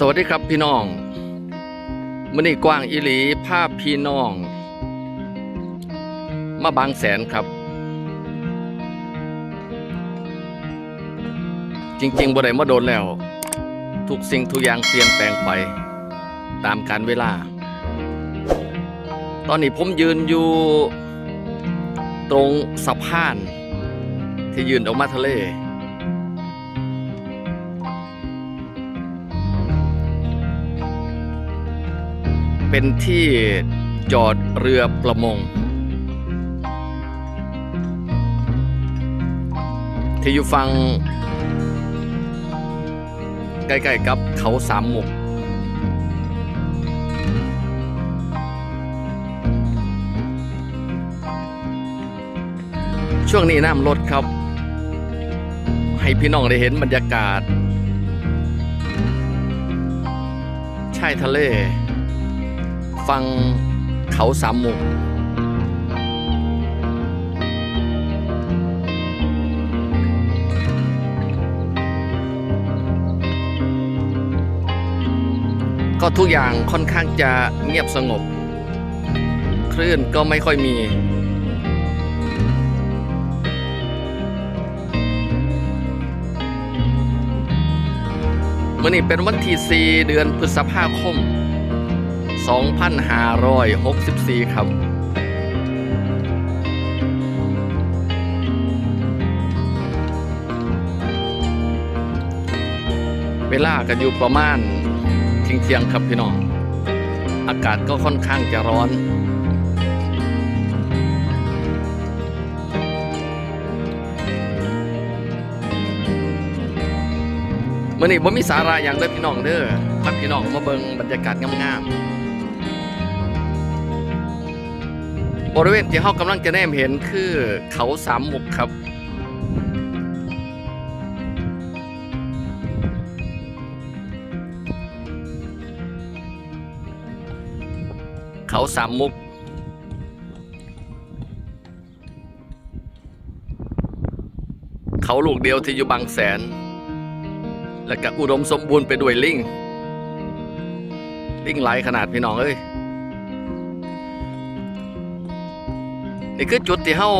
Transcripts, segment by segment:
สวัสดีครับพี่น้องมื่อนี้กว้างอิหลีภาพพี่น้อง มาบางแสนครับ จริงๆบ่ได้มาโดนแล้ว ทุกสิ่งทุกอย่างเปลี่ยนแปลงไป ตามการเวลา ตอนนี้ผมยืนอยู่ตรงสะพาน ที่ยืนออกมาทะเล เป็นที่จอดเรือประมง ที่อยู่ฟังใกล้ๆกับเขาสามมุกช่วงนี้น้ำลดครับ ให้พี่น้องได้เห็นบรรยากาศชายทะเล ฟังเขาสามมุกก็ทุกอย่างค่อนข้างจะเงียบสงบ คลื่นก็ไม่ค่อยมีมื่อนี้เป็นวันที่ 4 เดือนพฤษภาคม 2564 ครับเวลาก็อยู่ประมาณเที่ยงเที่ยงครับพี่น้อง อากาศก็ค่อนข้างจะร้อนมื่อนี้ผมมีสาระอย่างเด้อพี่น้องเด้อพักพี่น้องมาเบิงบรรยากาศงามๆ บริเวณที่เฮากำลังจะแนมเห็นคือเขาสามมุกครับ เขาสามมุกเขาลูกเดียวที่อยู่บางแสน และก็อุดมสมบูรณ์ไปด้วยลิงลิงหลายขนาดพี่น้องเอ้ย นี่คือจุดที่เฮา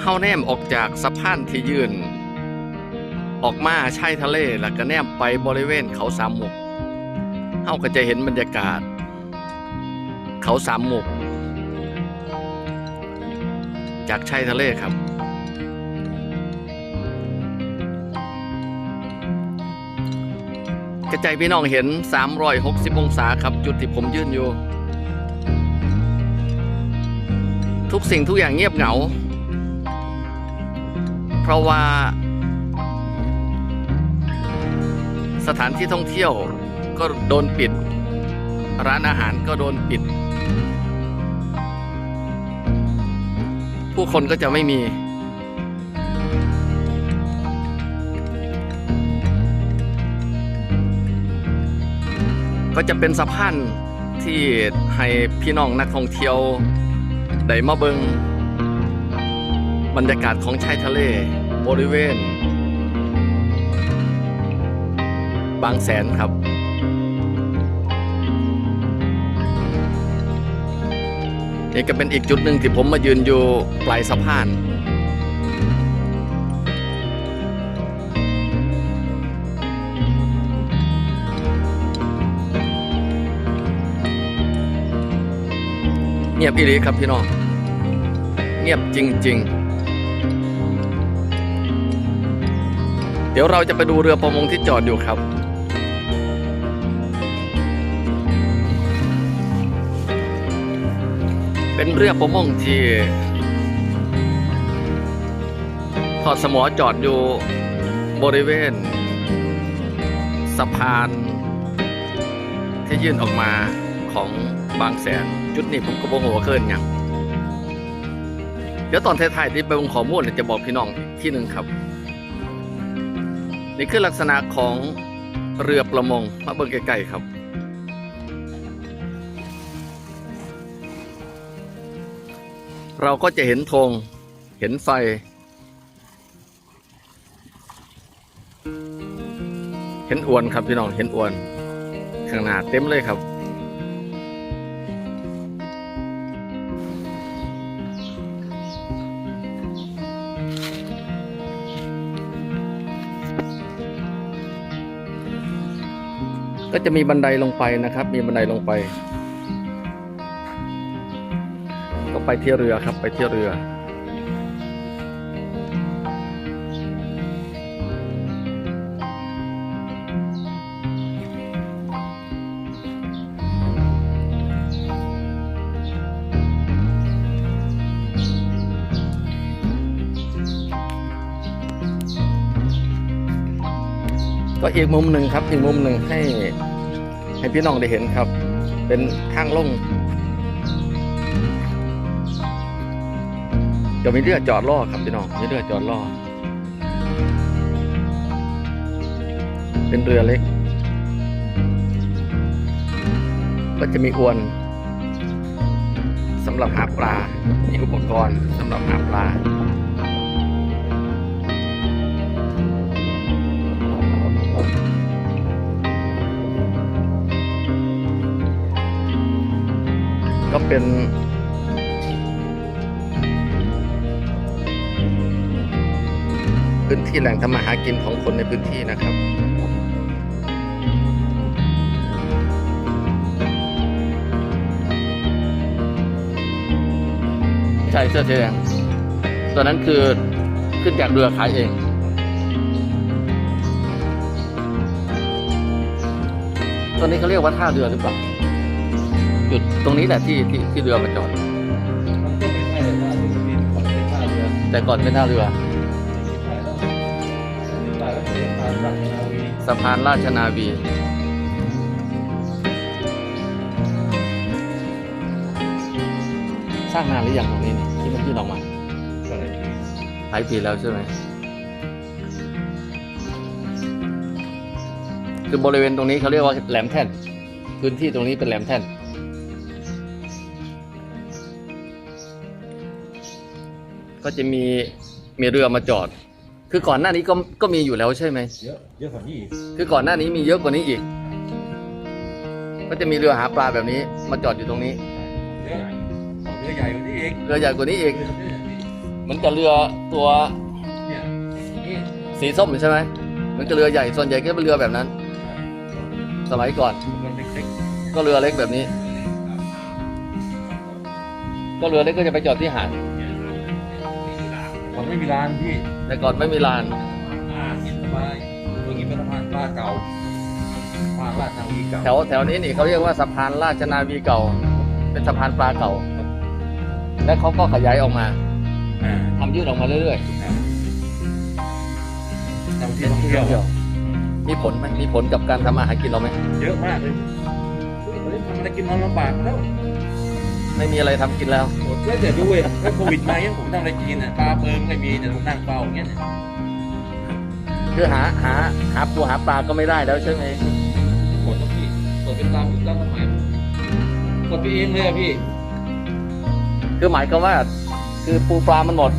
เฮาแนมออกจากสะพานที่ยืน ออกมาชายทะเลแล้วก็แนมไปบริเวณเขาสามมุกเฮาก็จะเห็นบรรยากาศ เขาสามมุก จากชายทะเลครับ กระจายพี่น้องเห็น 360 องศาครับ จุดที่ผมยืนอยู่ ทุกสิ่งทุกอย่างเงียบเหงา เพราะว่า สถานที่ท่องเที่ยวก็โดนปิด ร้านอาหารก็โดนปิด ผู้คนก็จะไม่มี ก็จะเป็นสะพานที่ให้พี่น้องนักท่องเที่ยว ได้มาเบิงบรรยากาศของชายทะเลบริเวณ บางแสนครับ นี่ก็เป็นอีกจุดหนึ่งที่ผมมายืนอยู่ปลายสะพาน งียบอีหลีครับพี่น้อง เงียบจริง ๆ เดี๋ยวเราจะไปดูเรือประมงที่จอดอยู่ครับ เป็นเรือประมงที่ทอดสมอจอดอยู่บริเวณ สะพานที่ยื่นออกมาของบางแสน จุดนี้ผมก็บอกว่าเกินอย่างเดี๋ยวตอนท้ายๆที่ไปวงข้อมูลเนี่ยจะบอกพี่น้องอีกที่หนึ่งครับ นี่คือลักษณะของเรือประมงมาเบิ่งใกล้ๆครับเราก็จะเห็นธง เห็นไฟ เห็นอวนครับพี่น้อง เห็นอวน ข้างหน้าเต็มเลยครับ ก็จะมีบันไดลงไปนะครับ มีบันไดลงไป ก็ไปที่เรือครับไปที่เรือ ก็อีกมุมหนึ่งครับ อีกมุมหนึ่งให้ให้พี่น้องได้เห็นครับ เป็นทางลงจะมีเรือจอดล่อครับพี่น้องมีเรือจอดล่อเป็นเรือเล็ก ก็จะมีอวนสำหรับหาปลา มีอุปกรณ์สำหรับหาปลา ก็เป็น พื้นที่แหล่งทำมาหากินของคนในพื้นที่นะครับใช่เสื้อสีแดงตัวนั้นคือขึ้นจากเรือขายเองตัวนี้เขาเรียกว่าท่าเรือหรือเปล่า จุดตรงนี้แหละที่ที่ที่เรือมาจอด แต่ก่อนเป็นท่าเรือไม่ท่าเราชนาวีสะพานราชนาวีสร้างนานหรือยังตรงนี้นี่ที่มันยื่นออกมาหลายปีแล้วใช่ไหมคือบริเวณตรงนี้เขาเรียกว่าแหลมแท่น พื้นที่ตรงนี้เป็นแหลมแท่น ก็จะมีมีเรือมาจอด คือก่อนหน้านี้ก็ก็มีอยู่แล้วใช่ไหม เยอะเยอะกว่านี้อีกคือก่อนหน้านี้มีเยอะกว่านี้อีก ก็จะมีเรือหาปลาแบบนี้ มาจอดอยู่ตรงนี้ เรือใหญ่เรือใหญ่กว่านี้อีกเรือใหญ่กว่านี้อีก เรือเนี่ยนี่เหมือนกับเรือตัวเนี่ยนี่สีส้มใช่ไหมเหมือนกับเรือใหญ่ ส่วนใหญ่ก็เป็นเรือแบบนั้น สมัยก่อน มันเล็กก็เรือเล็กแบบนี้ ก็เรือเล็กก็จะไปจอดที่หาด ๆมันไม่มีร้านพี่แต่ก่อนไม่มีลาน อ่ากินสบายตรงนี้เป็นสะพานปลาเก่าสะพานราชนาวีเก่าแถวแถวนี้นี่เขาเรียกว่าสะพานราชนาวีเก่า เป็นสะพานปลาเก่า และเขาก็ขยายออกมาอ่าทำยืดออกมาเรื่อยทำๆที่ท่องเที่ยว มีผลไหมมีผลกับการทำอาหารกินเราไหมเยอะมากเลยเฮ้ยทำอะไรกินนอนลำบากแล้ว ไม่มีอะไรทำกินแล้วหมดแล้วแต่ด้วยถ้าโควิดมายังผมทำอะไรกินอะปลาเปิงไม่มีเนี่ยผมนั่งเฝ้าอย่างเงี้ยเนี่ยคือหาหาหาปูหาปลาก็ไม่ได้แล้วใช่ไหมหมดแล้วพี่หมดเป็นตามยุคตามสมัยหมดไปเองเลยอะพี่คือหมายความว่า คือปูปลามันหมด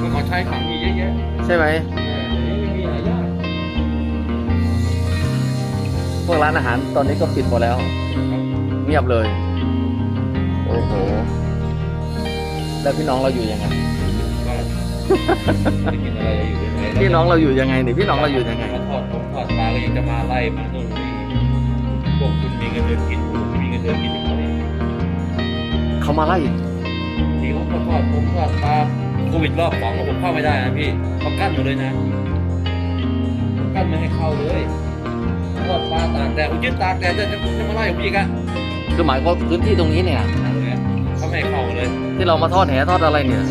มันขอใช้ฝังมีเยอะแยะใช่ไหมแต่เดี๋ยวนี้ไม่มีหายากพวกร้านอาหารตอนนี้ก็ปิดหมดแล้ว เงียบเลย โอ้โห แล้วพี่น้องเราอยู่ยังไงก็ไม่ได้กินอะไรอยู่ยังไงพี่น้องเราอยู่ยังไงนี่พี่น้องเราอยู่ยังไง มาทอดผมทอดปลาก็ยังจะมาไล่มาโน่นนี่พวกคุณมีเงินเดือนกินผมไม่มีเงินเดือนกินอย่างเขาเนี่ยเขามาไล่ที่เขาทอดผมทอดปลาโควิดรอบสองผมเข้าไม่ได้นะพี่เขากั้นหมดเลยนะเขากั้นไม่ให้เข้าเลยทอดปลาตากแดดผมยืนตากแดดจะจะจะมาไล่ผมอีกอะคือหมายความพื้นที่ตรงนี้เนี่ย เขาไม่ให้เข้าเลยที่เรามาทอดแหทอดอะไรเนี่ย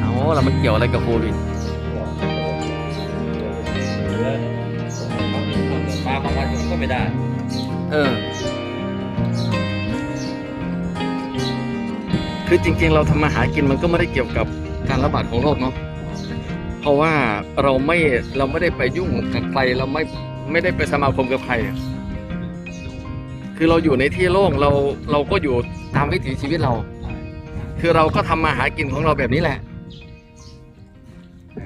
เอาแล้วมันเกี่ยวอะไรกับโควิดปลาบางวันก็ไม่ได้ เออ คือจริงๆ เราทำมาหากินมันก็ไม่ได้เกี่ยวกับการระบาดของโรคเนาะ เพราะว่าเราไม่เราไม่ได้ไปยุ่งกับใครเราไม่ไม่ได้ไปสมาคมกับใครอะ คือเราอยู่ในที่โล่งเราเราก็อยู่ตามวิถีชีวิตเรา คือเราก็ทำมาหากินของเราแบบนี้แหละ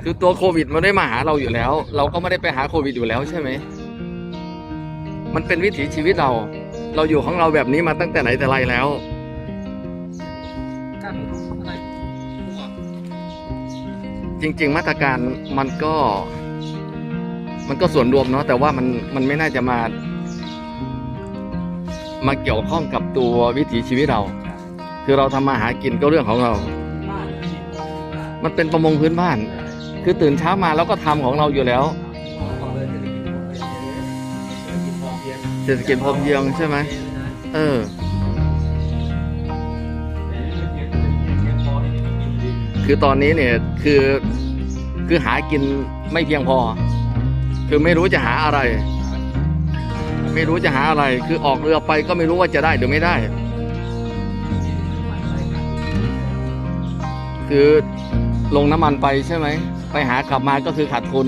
คือตัวโควิดมันได้มาหาเราอยู่แล้ว เราก็ไม่ได้ไปหาโควิดอยู่แล้วใช่ไหมมันเป็นวิถีชีวิตเรา เราอยู่ของเราแบบนี้มาตั้งแต่ไหนแต่ไรแล้วจริง ๆ มาตรการมันก็ มันก็ส่วนรวมเนาะแต่ว่ามันมันไม่น่าจะมา มาเกี่ยวข้องกับตัววิถีชีวิตเรา คือเราทำมาหากินก็เรื่องของเราบ้านที่มันเป็นประมงพื้นบ้าน คือตื่นเช้ามาแล้วก็ทำของเราอยู่แล้วบอกเลยเศรษฐกิจพอเพียงเศรษฐกิจพอเพียงเศรษฐกิจพอเพียงใช่ไหมเออคือตอนนี้เนี่ยคือคือหากินไม่เพียงพอ คือไม่รู้จะหาอะไร ไม่รู้จะหาอะไร คือออกเรือไปก็ไม่รู้ว่าจะได้หรือไม่ได้ คือลงน้ำมันไปใช่ไหม ไปหากลับมาก็คือขาดทุน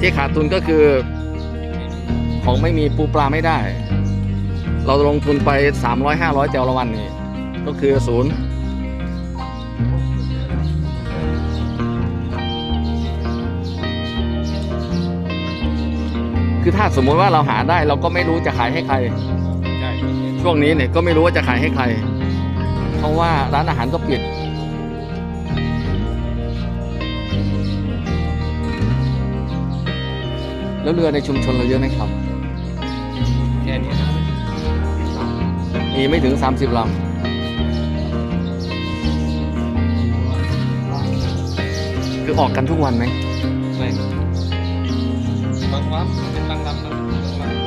ที่ขาดทุนก็คือ ของไม่มีปูปลาไม่ได้ เราลงทุนไป 300 500เจ้าละวันนี่ก็คือศูนย์ คือถ้าสมมุติว่าเราหาได้เราก็ไม่รู้จะขายให้ใคร ใช่ช่วงนี้เนี่ยก็ไม่รู้ว่าจะขายให้ใคร เพราะว่าร้านอาหารก็ปิด แล้วเรือในชุมชนเราเยอะไหมครับ แค่นี้นะมีไม่ถึง 30ลำคือออกกันทุกวันไหมไม่บางวัน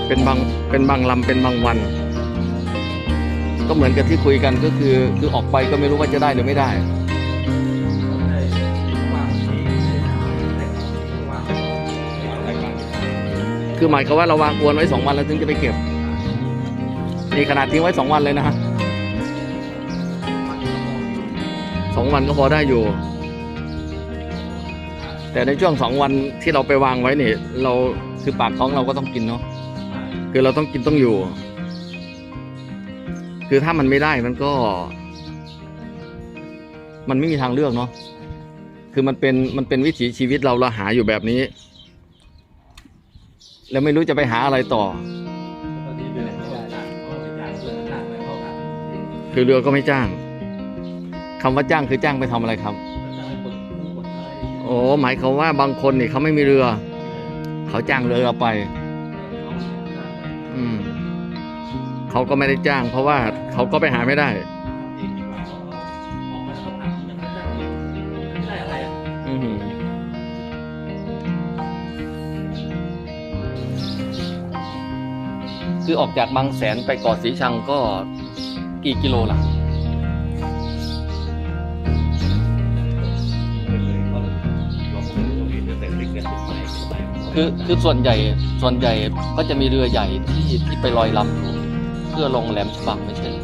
เป็นบางเป็นบางลำเป็นบางวัน ก็เหมือนกับที่คุยกันก็คือคือออกไปก็ไม่รู้ว่าจะได้หรือไม่ได้คือหมายความว่าเราวางอวนไว้สองวันแล้วถึงจะไปเก็บนี่ขนาดทิ้งไว้สองวันเลยนะฮะสองวันก็พอได้อยู่ แต่ในช่วงสองวันที่เราไปวางไว้เนี่ยเราคือปากท้องเราก็ต้องกินเนาะ คือเราต้องกินต้องอยู่ คือถ้ามันไม่ได้มันก็ มันไม่มีทางเลือกเนาะคือมันเป็นมันเป็นวิถีชีวิตเราเราหาอยู่แบบนี้ แล้วไม่รู้จะไปหาอะไรต่อ คือเรือก็ไม่จ้างคำว่าจ้างคือจ้างไปทำอะไรครับโอ้หมายความว่าบางคนนี่เขาไม่มีเรือ เขาจ้างเรือเราไป อืมเขาก็ไม่ได้จ้าง เพราะว่าเขาก็ไปหาไม่ได้ อืมคือออกจากบางแสนไปเกาะสีชังก็กี่กิโลล่ะ คือคือส่วนใหญ่ส่วนใหญ่ก็จะมีเรือใหญ่ที่ที่ไปลอยลำอยู่เพื่อลงแหลมฉบังไม่ใช่เหรอ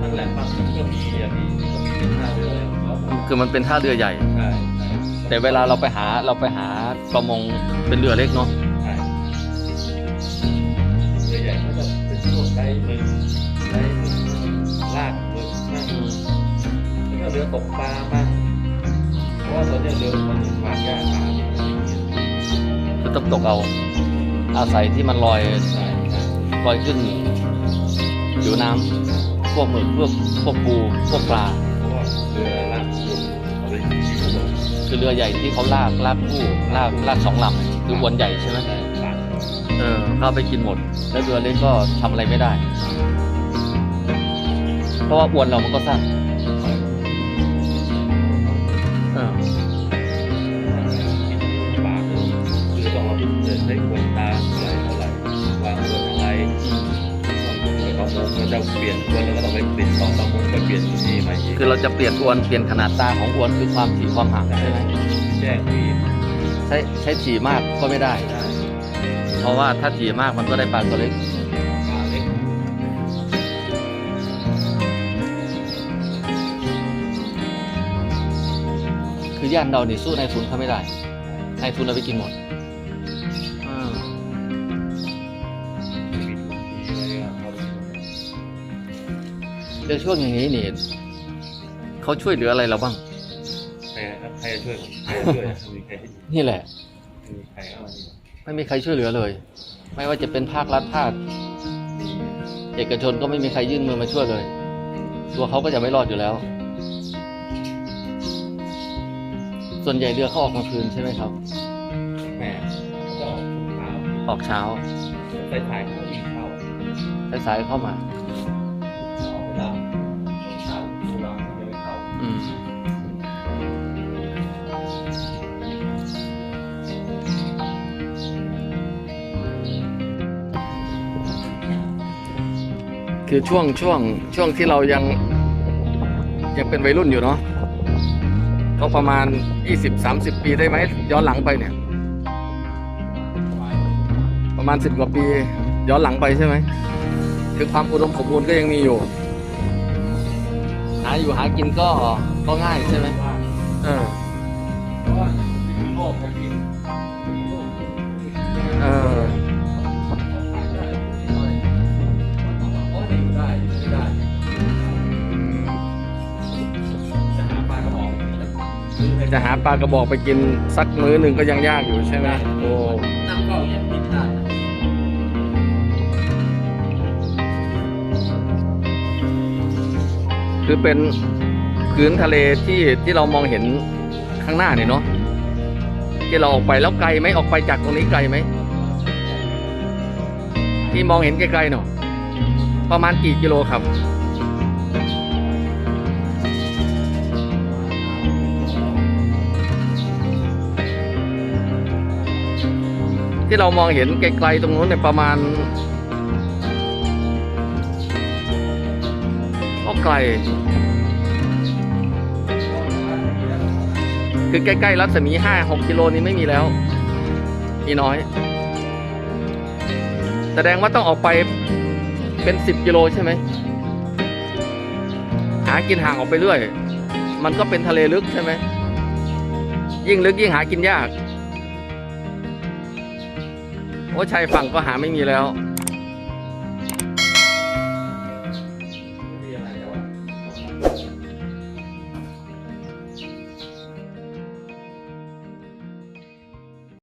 มันแหลมบางก็มีอะพี่ก็มีเป็นท่าเรืออะไรของเขาคือมันเป็นท่าเรือใหญ่ ใช่ใช่แต่เวลาเราไปหาเราไปหาประมงเป็นเรือเล็กเนาะใช่เรือใหญ่ก็จะเป็นพวกไดหมึกไดหมึกลากหมึกมั่งแล้วก็เรือตกปลาบ้างเพราะว่าตอนเนี้ยเรือมันวางยาปลาเนี่ย ต้องตกเอา อาศัยที่มันลอยลอยขึ้นผิวน้ำพวกหมึกพวกพวกปูพวกปลาเรือลากคือเรือใหญ่ที่เขาลากลากคู่ลากลากสองลำคืออวนใหญ่ใช่ไหมเออเข้าไปกินหมด แล้วเรือเล็กก็ทำอะไรไม่ได้ เพราะว่าอวนเรามันก็สั้นเออ ไปเดินได้ควรตาเท่าไหร่เท่าไหร่วางควรอะไรประมงมันจะเปลี่ยนควรแล้วก็ต้องไปเปลี่ยนต่อประมงไปเปลี่ยนที่นี่ใหม่อีกคือเราจะเปลี่ยนอวนเปลี่ยนขนาดตาของอวนคือความถี่ความห่างใช่ใช่ไหมแจ้งพี่ใช้ใช้ถี่มากก็ไม่ได้ได้ เพราะว่าถ้าถี่มากมันก็ได้ปลาตัวเล็กปลาเล็กคือย่านเรานี่สู้นายทุนเขาไม่ได้นายทุนเราไปกินหมด เดี๋ยวช่วงอย่างนี้นี่เขาช่วยเหลืออะไรเราบ้าง ใครใครจะช่วยผมใครจะช่วยมีใครให้นี่แหละ มีใครเอาอันนี้ไม่มีใครช่วยเหลือเลย ไม่ว่าจะเป็นภาครัฐภาคเอกชนก็ไม่มีใครยื่นมือมาช่วยเลย ตัวเขาก็จะไม่รอดอยู่แล้ว ส่วนใหญ่เรือเขาออกกลางคืนใช่ไหมครับ แหม่ก็เช้าออกเช้า ใส่ถ่ายเขาอีกเข้า สายๆเข้ามา คือช่วงช่วงช่วงที่เรายัง ยังเป็นวัยรุ่นอยู่เนาะก็ประมาณ 20-30 ปีได้ไหม ย้อนหลังไปเนี่ย ประมาณ 10 กว่าปี ย้อนหลังไปใช่ไหม คือความอุดมสมบูรณ์ก็ยังมีอยู่ หาอยู่หากินก็ก็ง่ายใช่ไหมเออเออ จะหาปลากระบอกไปกินสักมื้อหนึ่งก็ยังยากอยู่ใช่ไหมโอ้นั่งเฝ้าอย่างนี้ได้คือเป็นพื้นทะเลที่ที่เรามองเห็นข้างหน้าเนี่ยเนาะที่เราออกไปแล้วไกลไหมออกไปจากตรงนี้ไกลไหมที่มองเห็นไกลๆเนาะประมาณกี่กิโลครับ ที่เรามองเห็นไกลๆตรงนู้นเนี่ยประมาณก็ไกล คือใกล้ๆรัศมีห้าหกกิโลนี้ไม่มีแล้ว มีน้อย แสดงว่าต้องออกไปเป็นสิบกิโลใช่ไหม หากินห่างออกไปเรื่อย มันก็เป็นทะเลลึกใช่ไหม ยิ่งลึกยิ่งหากินยาก โอ้ชายฝั่งก็หาไม่มีแล้ว